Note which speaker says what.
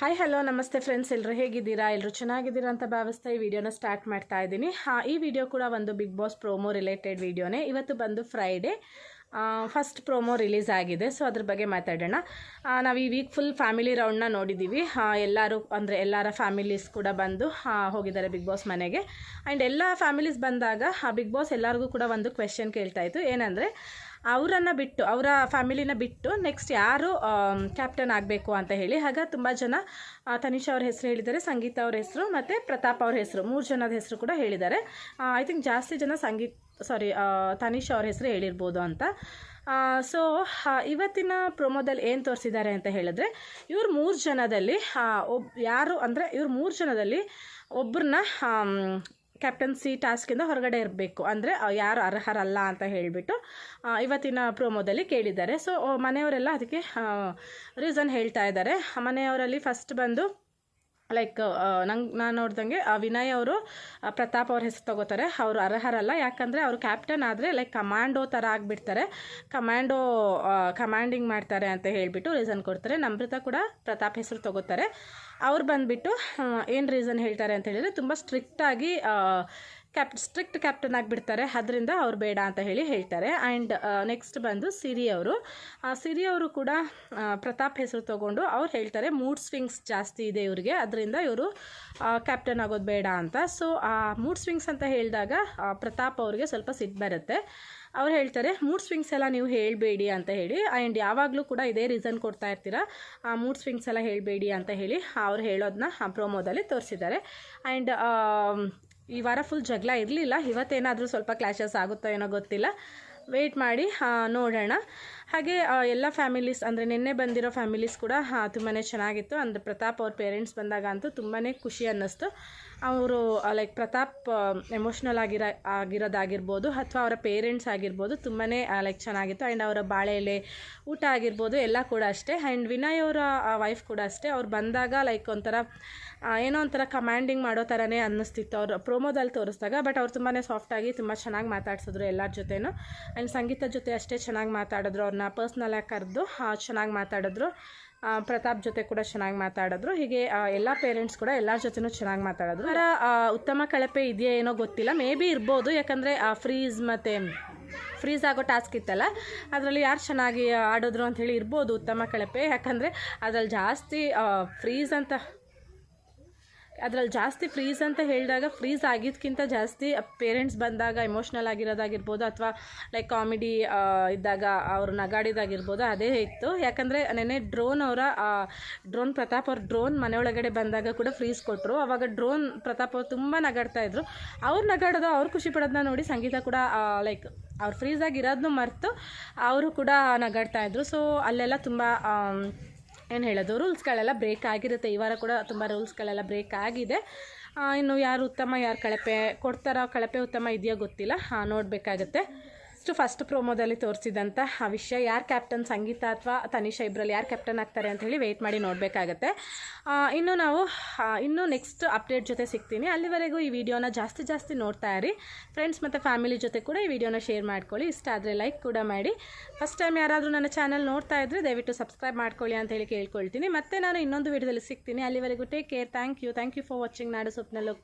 Speaker 1: Hi hello ನಮಸ್ತೆ friends ಎಲ್ಲರೂ ಹೇಗಿದ್ದೀರಾ? ಎಲ್ಲರೂ ಚೆನ್ನಾಗಿದ್ದೀರಾ ಅಂತ ಭಾವಿಸ್ತಾ ಈ ವಿಡಿಯೋನ ಸ್ಟಾರ್ಟ್ ಮಾಡ್ತಾ ಇದ್ದೀನಿ. ಹಾಂ, ಈ ವಿಡಿಯೋ ಕೂಡ ಒಂದು ಬಿಗ್ ಬಾಸ್ ಪ್ರೋಮೋ ರಿಲೇಟೆಡ್ ವಿಡಿಯೋನೇ. ಇವತ್ತು ಬಂದು ಫ್ರೈಡೇ ಫಸ್ಟ್ ಪ್ರೋಮೋ ರಿಲೀಸ್ ಆಗಿದೆ. ಸೊ ಅದ್ರ ಬಗ್ಗೆ ಮಾತಾಡೋಣ. ನಾವು ಈ ವೀಕ್ ಫುಲ್ ಫ್ಯಾಮಿಲಿ ರೌಂಡ್ನ ನೋಡಿದ್ದೀವಿ ಎಲ್ಲರೂ, ಅಂದರೆ ಎಲ್ಲರ ಫ್ಯಾಮಿಲೀಸ್ ಕೂಡ ಬಂದು ಹೋಗಿದ್ದಾರೆ ಬಿಗ್ ಬಾಸ್ ಮನೆಗೆ. ಆ್ಯಂಡ್ ಎಲ್ಲ ಫ್ಯಾಮಿಲೀಸ್ ಬಂದಾಗ ಬಿಗ್ ಬಾಸ್ ಎಲ್ಲರಿಗೂ ಕೂಡ ಒಂದು ಕ್ವೆಶನ್ ಕೇಳ್ತಾ ಇತ್ತು. ಏನಂದರೆ ಅವರನ್ನು ಬಿಟ್ಟು, ಅವರ ಫ್ಯಾಮಿಲಿನ ಬಿಟ್ಟು ನೆಕ್ಸ್ಟ್ ಯಾರು ಕ್ಯಾಪ್ಟನ್ ಆಗಬೇಕು ಅಂತ ಹೇಳಿ, ಆಗ ತುಂಬ ಜನ ತನಿಷಾ ಅವ್ರ ಹೆಸರು ಹೇಳಿದ್ದಾರೆ, ಸಂಗೀತ ಅವ್ರ ಹೆಸರು ಮತ್ತು ಪ್ರತಾಪ್ ಅವ್ರ ಹೆಸರು, ಮೂರು ಜನದ ಹೆಸರು ಕೂಡ ಹೇಳಿದ್ದಾರೆ. ಐ ಥಿಂಕ್ ಜಾಸ್ತಿ ಜನ ಸಂಗೀತ್ ಸಾರಿ ತನಿಷಾ ಅವ್ರ ಹೆಸರು ಹೇಳಿರ್ಬೋದು ಅಂತ. ಸೊ ಇವತ್ತಿನ ಪ್ರೊಮೋದಲ್ಲಿ ಏನು ತೋರಿಸಿದ್ದಾರೆ ಅಂತ ಹೇಳಿದ್ರೆ, ಇವ್ರು ಮೂರು ಜನದಲ್ಲಿ ಒಬ್, ಯಾರು ಅಂದರೆ ಇವ್ರು ಮೂರು ಜನದಲ್ಲಿ ಒಬ್ಬರನ್ನ ಕ್ಯಾಪ್ಟನ್ಸಿ ಟಾಸ್ಕಿಂದ ಹೊರಗಡೆ ಇರಬೇಕು. ಅಂದರೆ ಯಾರು ಅರ್ಹರಲ್ಲ ಅಂತ ಹೇಳಿಬಿಟ್ಟು ಇವತ್ತಿನ ಪ್ರೋಮೋದಲ್ಲಿ ಕೇಳಿದ್ದಾರೆ. ಸೊ ಮನೆಯವರೆಲ್ಲ ಅದಕ್ಕೆ ರೀಸನ್ ಹೇಳ್ತಾ ಇದ್ದಾರೆ. ಮನೆಯವರಲ್ಲಿ ಫಸ್ಟ್ ಬಂದು ಲೈಕ್ ನಂಗೆ, ನಾನು ನೋಡ್ದಂಗೆ ವಿನಯ್ ಅವರು ಪ್ರತಾಪ್ ಅವ್ರ ಹೆಸರು ತಗೋತಾರೆ. ಅವರು ಅರ್ಹರಲ್ಲ, ಯಾಕಂದರೆ ಅವರು ಕ್ಯಾಪ್ಟನ್ ಆದರೆ ಲೈಕ್ ಕಮಾಂಡೋ ಥರ ಆಗಿಬಿಡ್ತಾರೆ. ಕಮಾಂಡೋ ಕಮಾಂಡಿಂಗ್ ಮಾಡ್ತಾರೆ ಅಂತ ಹೇಳಿಬಿಟ್ಟು ರೀಸನ್ ಕೊಡ್ತಾರೆ. ನಮ್ರತ ಕೂಡ ಪ್ರತಾಪ್ ಹೆಸರು ತಗೋತಾರೆ. ಅವ್ರು ಬಂದುಬಿಟ್ಟು ಏನು ರೀಸನ್ ಹೇಳ್ತಾರೆ ಅಂತ ಹೇಳಿದರೆ, ತುಂಬ ಸ್ಟ್ರಿಕ್ಟಾಗಿ ಕ್ಯಾಪ್ ಸ್ಟ್ರಿಕ್ಟ್ ಕ್ಯಾಪ್ಟನ್ ಆಗಿಬಿಡ್ತಾರೆ. ಅದರಿಂದ ಅವ್ರು ಬೇಡ ಅಂತ ಹೇಳಿ ಹೇಳ್ತಾರೆ. ಆ್ಯಂಡ್ ನೆಕ್ಸ್ಟ್ ಬಂದು ಸಿರಿ ಅವರು. ಸಿರಿ ಅವರು ಕೂಡ ಪ್ರತಾಪ್ ಹೆಸರು ತಗೊಂಡು ಅವ್ರು ಹೇಳ್ತಾರೆ, ಮೂಡ್ ಸ್ವಿಂಗ್ಸ್ ಜಾಸ್ತಿ ಇದೆ ಇವರಿಗೆ. ಅದರಿಂದ ಇವರು ಕ್ಯಾಪ್ಟನ್ ಆಗೋದು ಬೇಡ ಅಂತ. ಸೊ ಆ, ಮೂಡ್ ಸ್ವಿಂಗ್ಸ್ ಅಂತ ಹೇಳಿದಾಗ ಪ್ರತಾಪ್ ಅವ್ರಿಗೆ ಸ್ವಲ್ಪ ಸಿಟ್ಟು ಬರುತ್ತೆ. ಅವ್ರು ಹೇಳ್ತಾರೆ, ಮೂಡ್ ಸ್ವಿಂಗ್ಸ್ ಎಲ್ಲ ನೀವು ಹೇಳಬೇಡಿ ಅಂತ ಹೇಳಿ. ಆ್ಯಂಡ್ ಯಾವಾಗಲೂ ಕೂಡ ಇದೇ ರೀಸನ್ ಕೊಡ್ತಾ ಇರ್ತೀರಾ. ಆ, ಮೂಡ್ ಸ್ವಿಂಗ್ಸ್ ಎಲ್ಲ ಹೇಳಬೇಡಿ ಅಂತ ಹೇಳಿ ಅವ್ರು ಹೇಳೋದನ್ನ ಪ್ರೋಮೋದಲ್ಲಿ ತೋರಿಸಿದ್ದಾರೆ. ಆ್ಯಂಡ್ ಈ ವಾರ ಫುಲ್ ಜಗಳ ಇರಲಿಲ್ಲ. ಇವತ್ತೇನಾದರೂ ಸ್ವಲ್ಪ ಕ್ಲಾಶಸ್ ಆಗುತ್ತೋ ಏನೋ ಗೊತ್ತಿಲ್ಲ. ವೆಯ್ಟ್ ಮಾಡಿ ನೋಡೋಣ. ಹಾಗೆ ಎಲ್ಲ ಫ್ಯಾಮಿಲೀಸ್ ಅಂದರೆ ನಿನ್ನೆ ಬಂದಿರೋ ಫ್ಯಾಮಿಲೀಸ್ ಕೂಡ ತುಂಬಾ ಚೆನ್ನಾಗಿತ್ತು. ಅಂದರೆ ಪ್ರತಾಪ್ ಅವ್ರ ಪೇರೆಂಟ್ಸ್ ಬಂದಾಗ ಅಂತೂ ತುಂಬಾ ಖುಷಿ ಅನ್ನಿಸ್ತು. ಅವರು ಲೈಕ್ ಪ್ರತಾಪ್ ಎಮೋಷ್ನಲ್ ಆಗಿರೋ, ಆಗಿರೋದಾಗಿರ್ಬೋದು, ಅಥವಾ ಅವರ ಪೇರೆಂಟ್ಸ್ ಆಗಿರ್ಬೋದು ತುಂಬಾ ಲೈಕ್ ಚೆನ್ನಾಗಿತ್ತು. ಆ್ಯಂಡ್ ಅವರ ಬಾಳೆ ಎಲೆ ಊಟ ಆಗಿರ್ಬೋದು, ಎಲ್ಲ ಕೂಡ ಅಷ್ಟೇ. ಆ್ಯಂಡ್ ವಿನಯ್ ಅವರ ವೈಫ್ ಕೂಡ ಅಷ್ಟೇ. ಅವ್ರು ಬಂದಾಗ ಲೈಕ್ ಒಂಥರ ಏನೋ ಒಂಥರ ಕಮಾಂಡಿಂಗ್ ಮಾಡೋ ಥರನೇ ಅನ್ನಿಸ್ತಿತ್ತು. ಅವ್ರು ಪ್ರೋಮೋದಲ್ಲಿ ತೋರಿಸಿದಾಗ ಬಟ್ ಅವ್ರು ತುಂಬಾ ಸಾಫ್ಟಾಗಿ ತುಂಬ ಚೆನ್ನಾಗಿ ಮಾತಾಡ್ಸಿದ್ರು ಎಲ್ಲರ ಜೊತೆನೂ. ಆ್ಯಂಡ್ ಸಂಗೀತ ಜೊತೆ ಅಷ್ಟೇ ಚೆನ್ನಾಗಿ ಮಾತಾಡಿದ್ರು ಅವ್ರನ್ನ ಪರ್ಸ್ನಲಾಗಿ ಕರೆದು ಚೆನ್ನಾಗಿ ಮಾತಾಡಿದ್ರು. ಪ್ರತಾಪ್ ಜೊತೆ ಕೂಡ ಚೆನ್ನಾಗಿ ಮಾತಾಡಿದ್ರು. ಹೀಗೆ ಎಲ್ಲ ಪೇರೆಂಟ್ಸ್ ಕೂಡ ಎಲ್ಲರ ಜೊತೆನೂ ಚೆನ್ನಾಗಿ ಮಾತಾಡಿದ್ರು. ಅದರ ಉತ್ತಮ ಕಳಪೆ ಇದೆಯಾ ಏನೋ ಗೊತ್ತಿಲ್ಲ. ಮೇ ಬಿ ಇರ್ಬೋದು, ಯಾಕಂದರೆ ಫ್ರೀಸ್ ಮತ್ತು ಫ್ರೀಸ್ ಆಗೋ ಟಾಸ್ಕ್ ಇತ್ತಲ್ಲ, ಅದರಲ್ಲಿ ಯಾರು ಚೆನ್ನಾಗಿ ಆಡಿದ್ರು ಹೇಳಿ ಇರ್ಬೋದು ಉತ್ತಮ ಕಳಪೆ. ಯಾಕಂದರೆ, ಅದರಲ್ಲಿ ಜಾಸ್ತಿ ಫ್ರೀಸ್ ಅಂತ ಅದರಲ್ಲಿ ಜಾಸ್ತಿ ಫ್ರೀಸ್ ಅಂತ ಹೇಳಿದಾಗ ಫ್ರೀಸ್ ಆಗಿದ್ದಕ್ಕಿಂತ ಜಾಸ್ತಿ ಪೇರೆಂಟ್ಸ್ ಬಂದಾಗ ಎಮೋಷ್ನಲ್ ಆಗಿರೋದಾಗಿರ್ಬೋದು ಅಥವಾ ಲೈಕ್ ಕಾಮಿಡಿ ಇದ್ದಾಗ ಅವ್ರು ನಗಾಡಿದಾಗಿರ್ಬೋದು ಅದೇ ಇತ್ತು. ಯಾಕಂದರೆ ನೆನ್ನೆ ಡ್ರೋನ್ ಅವರ ಡ್ರೋನ್ ಪ್ರತಾಪ್ ಅವ್ರ ಡ್ರೋನ್ ಮನೆಯೊಳಗಡೆ ಬಂದಾಗ ಕೂಡ ಫ್ರೀಸ್ ಕೊಟ್ಟರು ಅವಾಗ ಡ್ರೋನ್ ಪ್ರತಾಪ್ ಅವ್ರು ತುಂಬ ನಗಾಡ್ತಾ ಇದ್ರು. ಅವ್ರು ನಗಾಡೋದು, ಅವ್ರು ಖುಷಿ ಪಡೋದನ್ನ ನೋಡಿ ಸಂಗೀತ ಕೂಡ ಲೈಕ್ ಅವ್ರು ಫ್ರೀಸ್ ಆಗಿರೋದನ್ನು ಮರೆತು ಅವರು ಕೂಡ ನಗಾಡ್ತಾ ಇದ್ರು. ಸೊ ಅಲ್ಲೆಲ್ಲ ತುಂಬ ಏನು ಹೇಳೋದು? ರೂಲ್ಸ್ಗಳೆಲ್ಲ ಬ್ರೇಕ್ ಆಗಿರುತ್ತೆ. ಈ ವಾರ ಕೂಡ ತುಂಬ ರೂಲ್ಸ್ಗಳೆಲ್ಲ ಬ್ರೇಕ್ ಆಗಿದೆ. ಇನ್ನು ಯಾರು ಉತ್ತಮ, ಯಾರು ಕಳಪೆ, ಕೊಡ್ತಾರೋ, ಕಳಪೆ ಉತ್ತಮ ಇದೆಯೋ ಗೊತ್ತಿಲ್ಲ. ನೋಡಬೇಕಾಗತ್ತೆ. ಇಷ್ಟು ಫಸ್ಟ್ ಪ್ರೋಮೋದಲ್ಲಿ ತೋರಿಸಿದಂಥ ಆ ವಿಷಯ. ಯಾರು ಕ್ಯಾಪ್ಟನ್ ಸಂಗೀತ ಅಥವಾ ತನಿಷಾ ಇಬ್ಬರಲ್ಲಿ ಯಾರು ಕ್ಯಾಪ್ಟನ್ ಆಗ್ತಾರೆ ಅಂತ ಹೇಳಿ ವೆಯ್ಟ್ ಮಾಡಿ ನೋಡಬೇಕಾಗತ್ತೆ. ಇನ್ನು ನಾವು ಇನ್ನೂ ನೆಕ್ಸ್ಟ್ ಅಪ್ಡೇಟ್ ಜೊತೆ ಸಿಗ್ತೀನಿ. ಅಲ್ಲಿವರೆಗೂ ಈ ವಿಡಿಯೋನ ಜಾಸ್ತಿ ಜಾಸ್ತಿ ನೋಡ್ತಾ ಇರಿ. ಫ್ರೆಂಡ್ಸ್ ಮತ್ತು ಫ್ಯಾಮಿಲಿ ಜೊತೆ ಕೂಡ ಈ ವಿಡಿಯೋನ ಶೇರ್ ಮಾಡ್ಕೊಳ್ಳಿ. ಇಷ್ಟ ಆದರೆ ಲೈಕ್ ಕೂಡ ಮಾಡಿ. ಫಸ್ಟ್ ಟೈಮ್ ಯಾರಾದರೂ ನನ್ನ ಚಾನಲ್ ನೋಡ್ತಾ ಇದ್ದರೆ ದಯವಿಟ್ಟು ಸಬ್ಸ್ಕ್ರೈಬ್ ಮಾಡ್ಕೊಳ್ಳಿ ಅಂತ ಹೇಳಿ ಕೇಳ್ಕೊಳ್ತೀನಿ. ಮತ್ತೆ ನಾನು ಇನ್ನೊಂದು ವಿಡಿಯೋದಲ್ಲಿ ಸಿಗ್ತೀನಿ. ಅಲ್ಲಿವರೆಗೂ take care thank you thank you for watching Nadu ಸೊಪ್ನಲ್ಲೂ